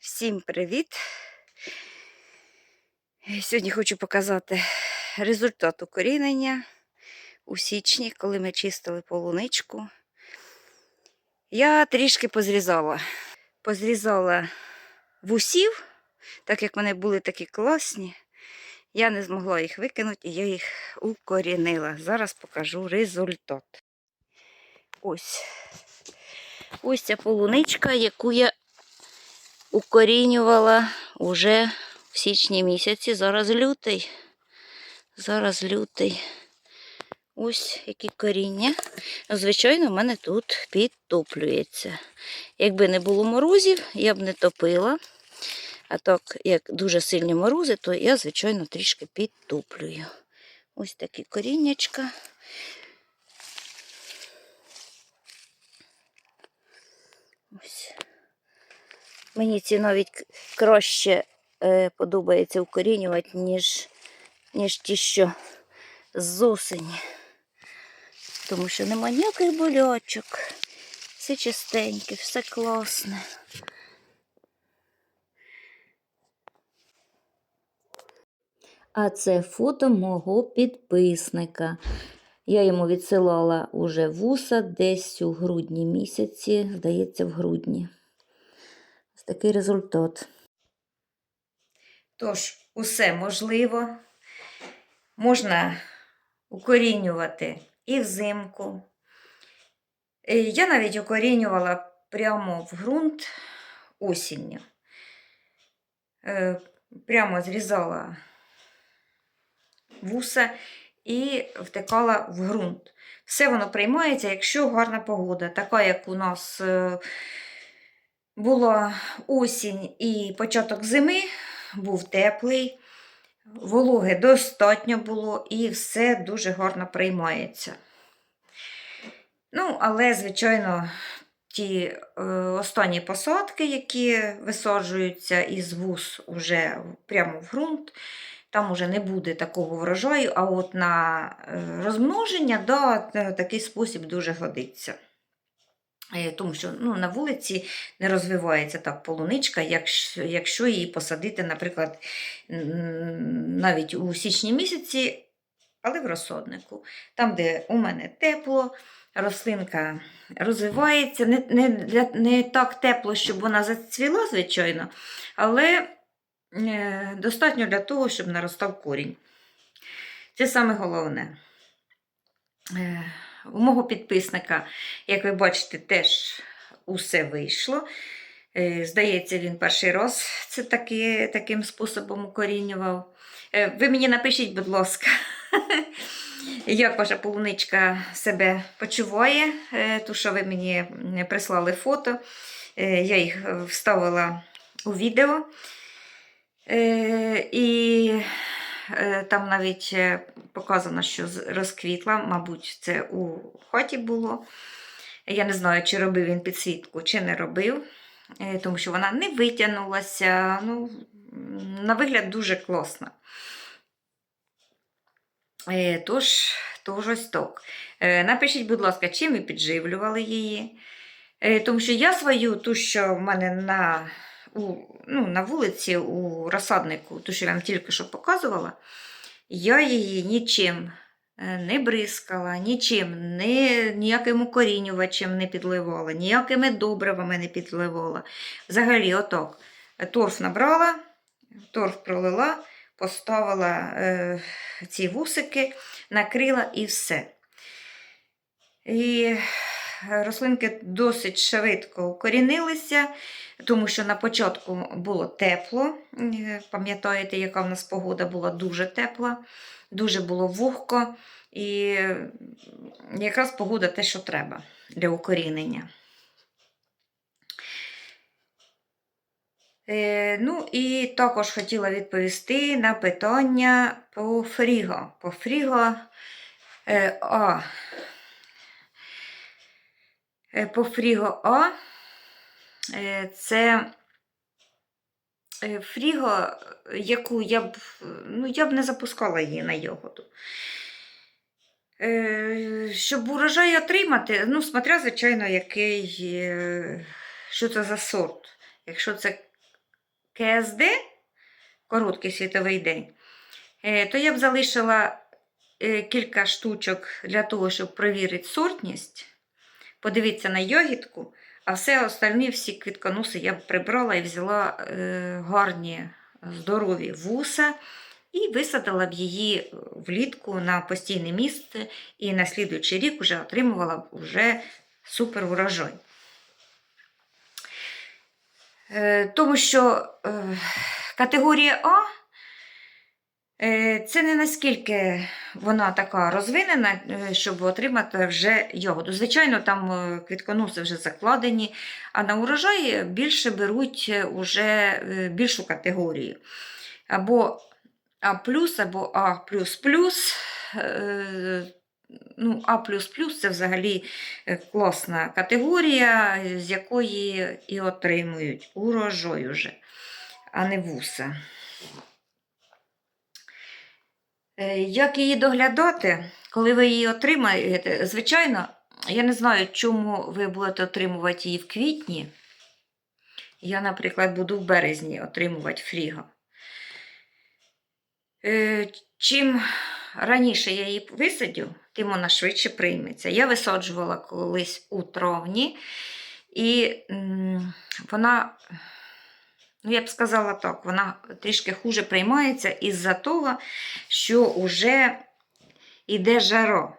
Всім привіт! Сьогодні хочу показати результат укорінення у січні, коли ми чистили полуничку. Я трішки позрізала. Позрізала вусів, так як вони були такі класні. Я не змогла їх викинути і я їх укорінила. Зараз покажу результат. Ось. Ось ця полуничка, яку я укорінювала уже в січні місяці. Зараз лютий. Зараз лютий. Ось які коріння. Звичайно, в мене тут підтоплюється. Якби не було морозів, я б не топила. А так, як дуже сильні морози, то я, звичайно, трішки підтоплюю. Ось такі коріннячка. Ось. Мені ці навіть краще е, подобається укорінювати, ніж, ніж ті, що з осені. Тому що нема ніяких болячок. Все чистеньке, все класне. А це фото мого підписника. Я йому відсилала уже вуса десь у грудні місяці, здається, в грудні. Такий результат. Тож, усе можливо. Можна укорінювати і взимку. Е, Я навіть укорінювала прямо в ґрунт осінню. Е, Прямо зрізала вуса і втикала в ґрунт. Все воно приймається, якщо гарна погода, така, як у нас е, була осінь і початок зими, був теплий, вологи достатньо було і все дуже гарно приймається. Ну, але, звичайно, ті е, останні посадки, які висаджуються із вуз уже прямо в ґрунт, там уже не буде такого врожаю, а от на е, розмноження, да, такий спосіб дуже годиться. Е, Тому що ну, на вулиці не розвивається так полуничка, якщо, якщо її посадити, наприклад, навіть у січні місяці, але в розсаднику. Там, де у мене тепло, рослинка розвивається, не, не, для- не так тепло, щоб вона зацвіла, звичайно, але е, достатньо для того, щоб наростав корінь. Це саме головне. Е, У мого підписника, як ви бачите, теж усе вийшло. Е, Здається, він перший раз це таки, таким способом укорінював. Е, Ви мені напишіть, будь ласка, як ваша полуничка себе почуває, е, ту, що ви мені прислали фото. Я їх вставила у відео. І там навіть е, показано, що розквітла, мабуть, це у хаті було. Я не знаю, чи робив він підсвітку, чи не робив, е, тому що вона не витягнулася. Ну, на вигляд дуже класно. Е, Тож, тож ось так. Е, Напишіть, будь ласка, чим ви підживлювали її. Е, Тому що я свою, ту, що в мене на, у, ну, на вулиці у розсаднику, ту, що я вам тільки що показувала, я її нічим е, не бризкала, нічим, не, ніяким укорінювачем не підливала, ніякими добривами не підливала. Взагалі, отак. Торф набрала, торф пролила, поставила е, ці вусики, накрила і все. І рослинки досить швидко укорінилися, тому що на початку було тепло. Е, Пам'ятаєте, яка в нас погода була дуже тепла, дуже було вогко. І якраз погода те, що треба для укорінення. Е, ну і також хотіла відповісти на питання по фріго. По фріго е, А. Е, По фріго А. Е, Це е, фріго, яку я б, ну, я б не запускала її на йогоду. Щоб урожай отримати, ну, смотря, звичайно, який, що це за сорт. Якщо це КСД, короткий світовий день, то я б залишила кілька штучок для того, щоб перевірити сортність. Подивіться на йогітку, а все остальні, всі квітконоси я прибрала і взяла е, гарні, здорові вуса і висадила б її влітку на постійне місце, і на слідуючий рік вже отримувала б вже супер урожай. Е, Тому що е, категорія А е, це не наскільки вона така розвинена, е, щоб отримати вже ягоду. Звичайно, там е, квітконоси вже закладені, а на урожай більше беруть е, уже е, більшу категорію. Або А або А. Е, Ну, А це взагалі е, класна категорія, з якої і отримують урожай уже, а не вуса. Е, Як її доглядати, коли ви її отримаєте? Звичайно, я не знаю, чому ви будете отримувати її в квітні. Я, наприклад, буду в березні отримувати фріго. Е, Чим раніше я її висадю, тим вона швидше прийметься. Я висаджувала колись у травні, і вона, ну я б сказала так, вона трішки хуже приймається із-за того, що вже йде жара.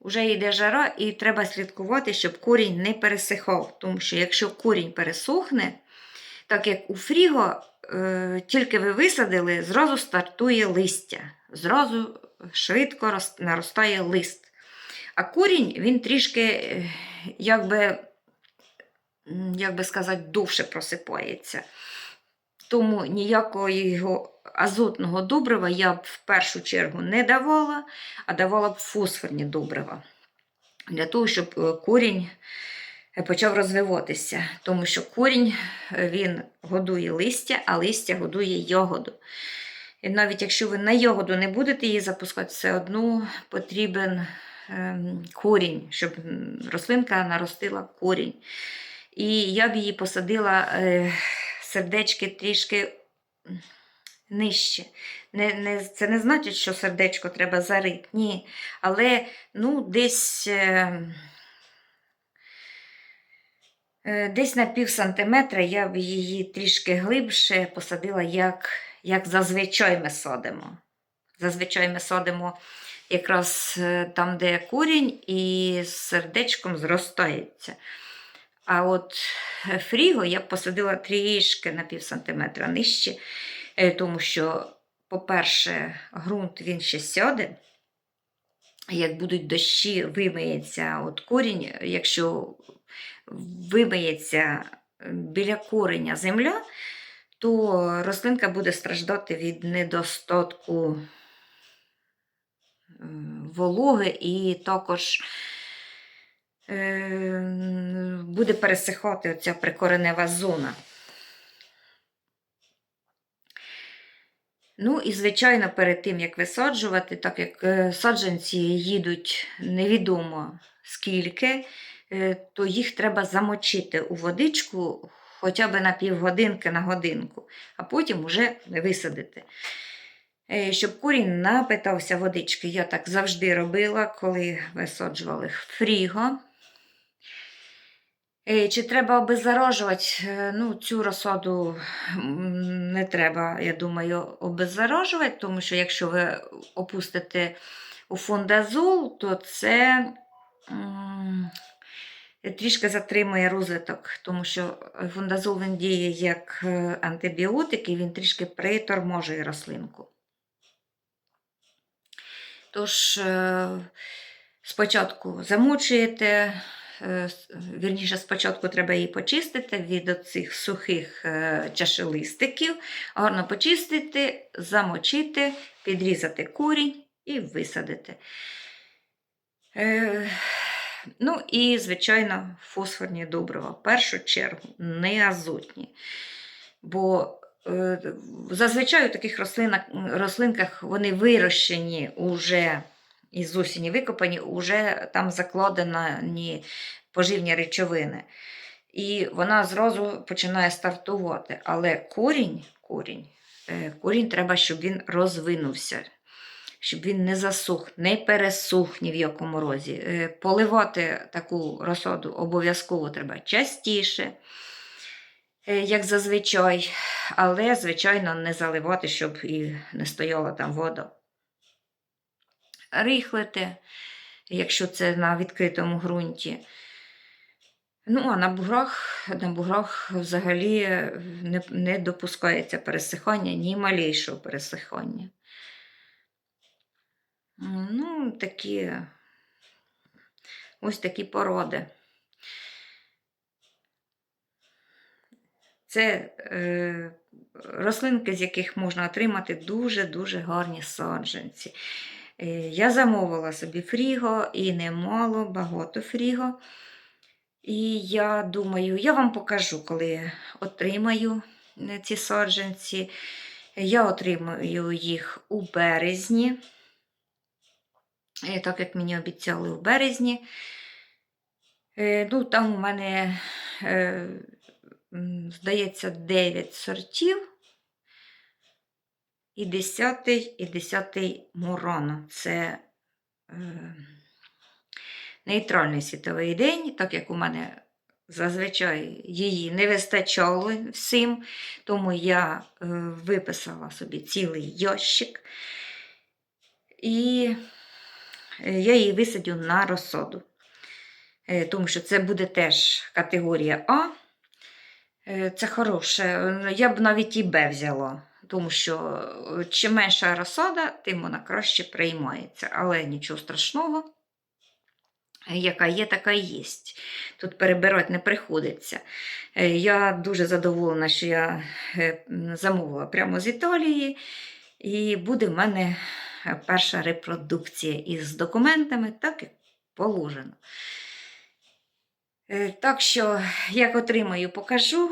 Уже йде жара, і треба слідкувати, щоб корінь не пересихав. Тому що якщо корінь пересохне, так як у фріго, е, тільки ви висадили, зразу стартує листя, зразу швидко рос- наростає лист. А корінь він трішки, е, як би, сказати, довше просипається. Тому ніякого його азотного добрива я б в першу чергу не давала, а давала б фосфорні добрива. Для того, щоб е, корінь е, почав розвиватися. Тому що корінь е, він годує листя, а листя годує ягоду. І навіть якщо ви на ягоду не будете її запускати, все одно потрібен ем, корінь, щоб рослинка наростила корінь. І я б її посадила е, сердечки трішки нижче. Не, не, це не значить, що сердечко треба зарити. Ні. Але ну, десь, е, е, десь на пів сантиметра я б її трішки глибше посадила, як, як зазвичай ми садимо. Зазвичай ми садимо якраз там, де корінь, і сердечком зростається. А от е, фріго я посадила трішки на пів сантиметра нижче, е, тому що, по-перше, ґрунт він ще сяде. Як будуть дощі, вимиється от корінь, якщо вимиється біля кореня земля, то рослинка буде страждати від недостатку вологи і також е, буде пересихати оця прикоренева зона. Ну і, звичайно, перед тим, як висаджувати, так як е, саджанці їдуть невідомо скільки, е, то їх треба замочити у водичку хоча б на півгодинки на годинку, а потім вже висадити. Е, Щоб корінь напитався водички, я так завжди робила, коли висаджували фріго. Е, Чи треба обеззаражувати? Е, Ну, цю розсаду не треба, я думаю, обеззаражувати, тому що якщо ви опустите у фондазол, то це трішки затримує розвиток, тому що фондазол він діє як е, антибіотик і він трішки приторможує рослинку. Тож, спочатку замочуєте, е, с- вірніше, спочатку треба її почистити від оцих сухих е, чашелистиків, гарно почистити, замочити, підрізати корінь і висадити. Е, Ну і, звичайно, фосфорні добрива. В першу чергу не азотні. Бо е, зазвичай у таких рослинках вони вирощені уже із осені викопані, уже там закладені поживні речовини. і вона зразу починає стартувати. Але корінь, корінь, е, корінь треба, щоб він розвинувся, щоб він не засух, не пересух ні в якому розі. Е, Поливати таку розсаду обов'язково треба частіше, е, як зазвичай, але, звичайно, не заливати, щоб і не стояла там вода. Рихлити, якщо це на відкритому ґрунті. Ну, а на буграх, на буграх взагалі не, не допускається пересихання, ні малейшого пересихання. Ну, такі, ось такі породи. Це е, рослинки, з яких можна отримати дуже-дуже гарні саджанці. Е, я замовила собі фріго і немало, багато фріго. І я думаю, я вам покажу, коли отримаю е, ці саджанці. Я отримаю їх у березні, Е, так як мені обіцяли у березні. Ну, там у мене, здається, 9 сортів. І 10 і 10 Мурано. Це е, нейтральний світовий день, так як у мене зазвичай її не вистачало всім, тому я е, виписала собі цілий ящик. І е, я її висадю на розсаду. Е, Тому що це буде теж категорія А. Е, Це хороше. Я б навіть і Б взяла, тому що е, чим менша розсада, тим вона краще приймається. Але нічого страшного. Яка є, така і є. Тут перебирати не приходиться. Е, Я дуже задоволена, що я е, замовила прямо з Італії. І буде в мене перша репродукція із документами, так як положено. Так що, як отримаю, покажу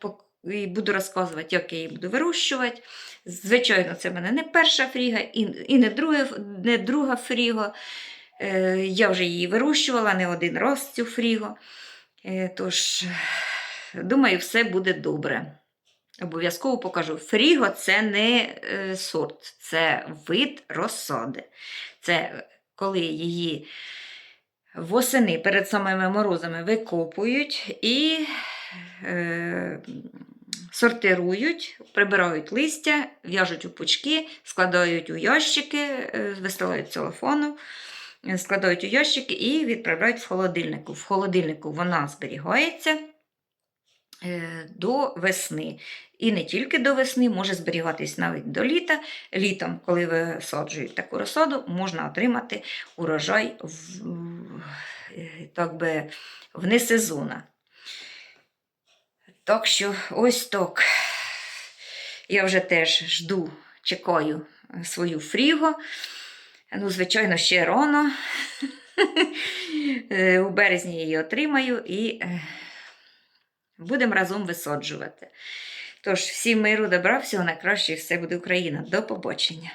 пок- і буду розказувати, як я її буду вирощувати. Звичайно, це в мене не перша фріга і, не, друге, не друга фріга. Е, Я вже її вирощувала не один раз цю фріго. Е, Тож, думаю, все буде добре. Обов'язково покажу. Фріго це не е, сорт, це вид розсади. Це коли її восени перед самими морозами викопують і сортирують, прибирають листя, в'яжуть у пучки, складають у ящики, е, вистилають целофану, е, складають у ящики і відправляють в холодильнику. В холодильнику вона зберігається е, до весни. І не тільки до весни, може зберігатись навіть до літа. Літом, коли висаджують таку розсаду, можна отримати урожай в, так би, вне сезона. Так що ось так. Я вже теж жду, чекаю свою фріго. Ну, звичайно, ще рано. Е, У березні її отримаю і е, будемо разом висаджувати. Тож, всім миру, добра, всього найкращого, і все буде Україна. До побачення.